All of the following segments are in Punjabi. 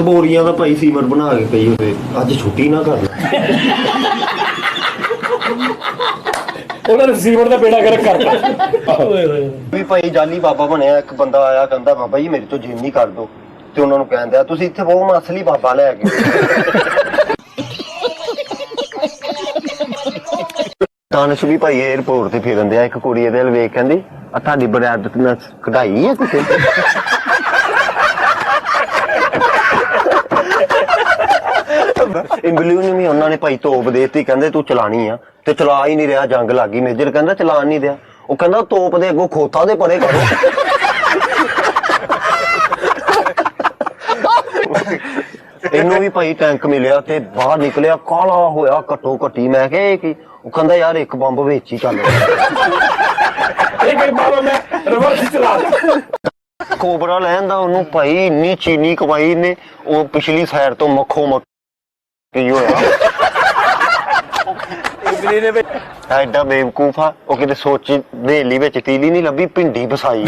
ਸਬੋਰੀਆਂ ਦਾ ਭਾਈ ਸੀਮਰ ਬਣਾ ਕੇ ਪਈ ਹੋਵੇ। ਅੱਜ ਛੁੱਟੀ ਨਾ ਕਰ ਲੈ। ਉਹਨਾਂ ਨੇ ਸੀਮਟ ਦਾ ਬੇੜਾ ਗਰਕ ਕਰਤਾ। ਓਏ ਹੋਏ। ਵੀ ਭਾਈ ਜਾਲੀ ਬਾਬਾ ਬਣਿਆ ਇੱਕ ਬੰਦਾ ਆਇਆ ਕਹਿੰਦਾ ਬਾਬਾ ਜੀ ਮੇਰੇ ਤੋਂ ਜਿੰਮ ਨਹੀਂ ਕਰ ਦੋ। ਤੇ ਉਹਨਾਂ ਨੂੰ ਕਹਿੰਦੇ ਤੁਸੀਂ ਇੱਥੇ ਬਹੁਤ ਅਸਲੀ ਬਾਬਾ ਲੈ ਕੇ ਦਾਨਸ਼ ਵੀ ਭਾਈ 에어ਪੋਰਟ ਤੇ ਫਿਰਨ ਦਿਆ ਇੱਕ ਕੁੜੀ ਇਹਦੇ ਵੱਲ ਵੇਖ ਕਹਿੰਦੀ ਆ ਤੁਹਾਡੀ ਬਰਾਦਤ ਤੇ ਨਾ ਕਢਾਈ ਹੈ ਕਿਸੇ ਇੰਗਲਿਸ਼ ਨੂੰ ਵੀ ਉਹਨਾਂ ਨੇ ਭਾਈ ਤੋਪ ਦੇਤੀ ਕਹਿੰਦੇ ਤੂੰ ਚਲਾਣੀ ਆ ਤੇ ਚਲਾ ਹੀ ਨਹੀਂ ਰਿਹਾ ਜੰਗ ਲੱਗੀ ਮੇਜਰ ਕਹਿੰਦਾ ਚਲਾਣ ਨਹੀਂ ਦਿਆ ਉਹ ਕਹਿੰਦਾ ਤੋਪ ਦੇ ਅੱਗੋਂ ਖੋਤਾ ਦੇ ਪਰੇ ਕਰੋ। ਇਹਨੂੰ ਵੀ ਭਾਈ ਟੈਂਕ ਮਿਲਿਆ ਤੇ ਬਾਹਰ ਨਿਕਲਿਆ ਕਾਲਾ ਹੋਇਆ ਘੱਟੋ ਘੱਟੀ। ਮੈਂ ਕਿਹਾ ਇਹ ਕੀ? ਉਹ ਕਹਿੰਦਾ ਯਾਰ ਇੱਕ ਬੰਬ ਵਿੱਚ ਹੀ ਚੱਲ। ਇਹ ਕਿ ਬਾਬਾ ਮੈਂ ਰਿਵਰਸ ਚਲਾ ਦਿੱਤਾ। ਕੋਬਰਾ ਲੈਣ ਦਾ ਉਹਨੂੰ ਭਾਈ ਇੰਨੀ ਚੀਨੀ ਕਮਾਈ ਨੇ ਉਹ ਪਿਛਲੀ ਸਾਈਡ ਤੋਂ ਮੱਖੋ ਮੱਖ ਕੀ ਹੋਇਆ ਇੰਗਲੀ ਨੇ ਵਿੱਚ ਐਡਾ ਬੇਵਕੂਫ ਉਹ ਕਿਤੇ ਸੋਚੀ ਵੇਲੀ ਵਿੱਚ ਤੀਲੀ ਨਹੀਂ ਲੱਭੀ ਭਿੰਡੀ ਫਸਾਈ।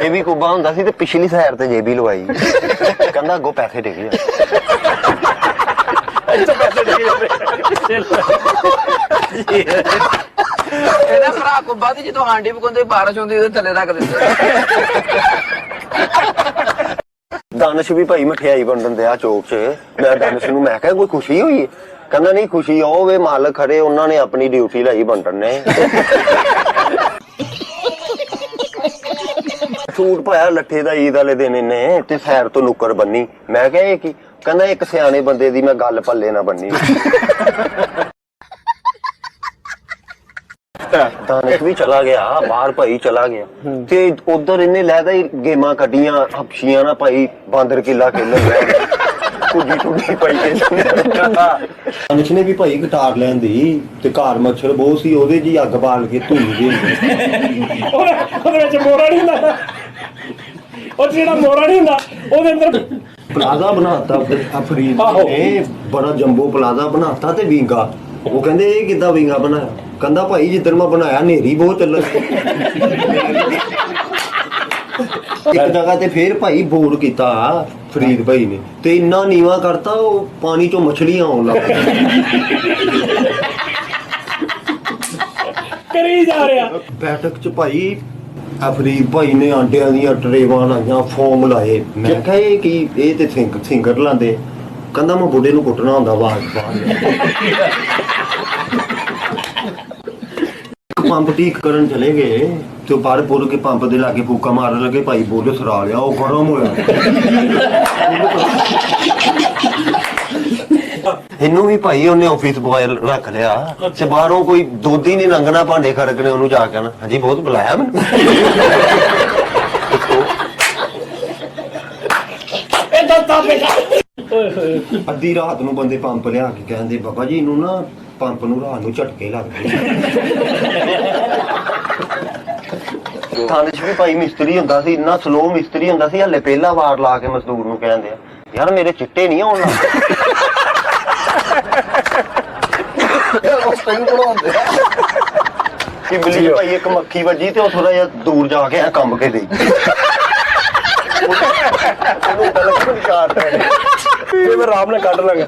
ਇਹ ਵੀ ਕੁੱਬਾ ਹੁੰਦਾ ਸੀ ਤੇ ਪਿਛਲੀ ਸਾਈਡ ਤੇ ਜੇਬੀ ਲਵਾਈ। ਕਹਿੰਦਾ ਅੱਗੋਂ ਪੈਸੇ ਡਿੱਗ ਜਾ ਇੱਥੇ ਪੈਸੇ ਡਿੱਗ ਜਾਂਦੇ ਇਹਦਾ ਭਰਾ ਕੋ ਬਾਅਦ ਜਦੋਂ ਹਾਂਡੀ ਪਕਾਉਂਦੇ ਬਾਰਿਸ਼ ਹੁੰਦੀ ਉਹਦੇ ਥੱਲੇ ਰੱਖ ਦਿੰਦੇ। ਦਾਨਸ਼ ਵੀ ਭਾਈ ਮਠਿਆਈ ਵੰਡਣ ਦਿਆ ਚੌਕ 'ਚ। ਮੈਂ ਦਾਨਸ਼ ਨੂੰ ਮੈਂ ਕਿਹਾ, ਕੋਈ ਖੁਸ਼ੀ ਹੋਈ? ਹੈ ਕਹਿੰਦਾ, ਨਹੀਂ, ਖੁਸ਼ੀ ਉਹ ਵੇ ਮਾਲਕ ਖੜੇ, ਉਹਨਾਂ ਨੇ ਆਪਣੀ ਡਿਊਟੀ ਲਈ ਵੰਡਣ ਨੇ। ਸੂਟ ਪਾਇਆ, ਲੱਠੇ ਦਾ ਈਦ ਵਾਲੇ ਦਿਨ ਇਹਨੇ, ਤੇ ਸੈਰ ਤੋਂ ਨੁੱਕਰ ਬੰਨੀ। ਮੈਂ ਕਿਹਾ, ਇਹ ਕੀ? ਕਹਿੰਦਾ, ਇੱਕ ਸਿਆਣੇ ਬੰਦੇ ਦੀ ਮੈਂ ਗੱਲ ਪੱਲੇ ਨਾ ਬੰਨੀ। ਦਾਨਸ਼ ਵੀ ਚਲਾ ਗਿਆ ਬਾਹਰ ਭਾਈ ਚਲਾ ਗਿਆ। ਤੇ ਉਧਰ ਇਹਨੇ ਲੈਦਾ ਹੀ ਗੇਮਾਂ ਕੱਢੀਆਂ ਹਪਸ਼ੀਆਂ ਨਾ ਭਾਈ ਬਾਂਦਰ ਕਿੱਲਾ ਖੇਲਣ ਲੈ ਕੁੱਜੀ ਟੁੱਡੀ ਪਈ ਕੇ ਦਾਨਸ਼ ਨੇ ਵੀ ਭਾਈ ਗਿਟਾਰ ਲੈਂਦੀ ਤੇ ਘਰ ਮੱਛਰ ਬਹੁਤ ਸੀ ਉਹਦੇ ਜੀ ਅੱਗ ਬਾਲ ਕੇ ਧੂਣੀ ਦੇ ਉਹਦੇ ਵਿੱਚ ਮੋਰਾ ਨਹੀਂ ਹੁੰਦਾ। ਉਹ ਜਿਹੜਾ ਮੋਰਾ ਨਹੀਂ ਹੁੰਦਾ ਉਹਦੇ ਅੰਦਰ ਪਲਾਜ਼ਾ ਬਣਾਤਾ ਅਫਰੀਦ। ਨੇ ਬੜਾ ਜੰਬੋ ਪਲਾਜ਼ਾ ਬਣਾਤਾ ਤੇ ਵਿੰਗਾ। ਉਹ ਕਹਿੰਦੇ ਇਹ ਕਿੱਦਾਂ ਵਿੰਗਾ ਬਣਾਇਆ? ਕਹਿੰਦਾ ਭਾਈ ਜਿੱਦਣ ਮੈਂ ਬਣਾਇਆ ਨੇਰੀ ਬਹੁਤ ਚੱਲ ਇੱਕ ਜਗ੍ਹਾ ਤੇ ਫੇਰ ਭਾਈ ਬੋਰ ਕੀਤਾ ਫਰੀਦ ਭਾਈ ਨੇ ਤੇ ਇੰਨਾ ਨੀਵਾ ਕਰਤਾ ਉਹ ਪਾਣੀ ਚੋਂ ਮੱਛਲੀਆਂ ਆਉਣ ਲੱਗ ਪਈਆਂ। ਕਰੀ ਜਾ ਰਿਹਾ। ਬੈਠਕ ਚ ਭਾਈ ਅਫਰੀਦ ਭਾਈ ਨੇ ਆਂਡਿਆਂ ਦੀਆਂ ਟਰੇਵਾਂ ਲਾਈਆਂ ਫੋਮ ਲਾਏ। ਮੈਂ ਕਿਹਾ ਇਹ ਕੀ ਇਹ ਤੇ ਸਿੰਗ ਸਿੰਗਰ ਲਾਂਦੇ ਕਹਿੰਦਾ ਮੈਂ ਬੁੱਢੇ ਨੂੰ ਕੁੱਟਣਾ ਹੁੰਦਾ ਆਵਾਜ਼ ਬਾਹਰ ਪੰਪ ਠੀਕ ਕਰਨ ਚਲੇ ਗਏ ਤੇ ਉਹ ਬਾਹਰ ਪੁਰ ਕੇ ਪੰਪ ਦੇ ਲਾਗੇ ਫੂਕਾ ਮਾਰਨ ਲੱਗੇ ਭਾਈ ਬੋਲੇ ਸਰਾ ਲਿਆ ਉਹ ਗਰਮ ਹੋਇਆ। ਇਹਨੂੰ ਵੀ ਭਾਈ ਉਹਨੇ ਆਫਿਸ ਬੁਆਏ ਰੱਖ ਲਿਆ ਤੇ ਬਾਹਰੋਂ ਕੋਈ ਹੀ ਨਹੀਂ ਲੰਘਣਾ ਭਾਂਡੇ ਖੜਕਣੇ ਉਹਨੂੰ ਜਾ ਕੇ ਨਾ। ਹਾਂਜੀ ਬਹੁਤ ਬੁਲਾਇਆ ਮੈਨੂੰ। ਇਹਦਾ ਤਾਂ ਬੇਟਾ। ਓਏ ਹੋਏ ਅੱਧੀ ਰਾਤ ਨੂੰ ਬੰਦੇ ਪੰਪ ਲਿਆ ਕੇ ਕਹਿੰਦੇ ਬਾਬਾ ਜੀ ਇਹਨੂੰ ਨਾ ਪੰਪ ਨੂੰ ਰਾਤ ਨੂੰ ਝਟਕੇ ਲੱਗਦੇ ਥਾਣੇ 'ਚ ਵੀ ਭਾਈ ਮਿਸਤਰੀ ਹੁੰਦਾ ਸੀ ਇੰਨਾ ਸਲੋ ਮਿਸਤਰੀ ਹੁੰਦਾ ਸੀ ਹਲੇ ਪਹਿਲਾ ਵਾਰ ਲਾ ਕੇ ਮਜ਼ਦੂਰ ਨੂੰ ਕਹਿੰਦੇ ਆ ਯਾਰ ਮੇਰੇ ਚਿੱਟੇ ਨਹੀਂ ਆਉਣ ਉਸ ਬਣਾਉਂਦੇ ਕਿ ਬਿੱਲੀ ਭਾਈ ਇੱਕ ਮੱਖੀ ਵੱਜੀ ਤੇ ਉਹ ਥੋੜਾ ਜਿਹਾ ਦੂਰ ਜਾ ਕੇ ਐਂ ਕੰਬ ਕੇ ਦੇਈ ਉਹਨੂੰ ਗੱਲ ਕੋਈ ਕਾਟ ਇਹ ਮੈਂ ਆਰਾਮ ਨਾਲ ਕੱਢ ਲਾਂਗਾ।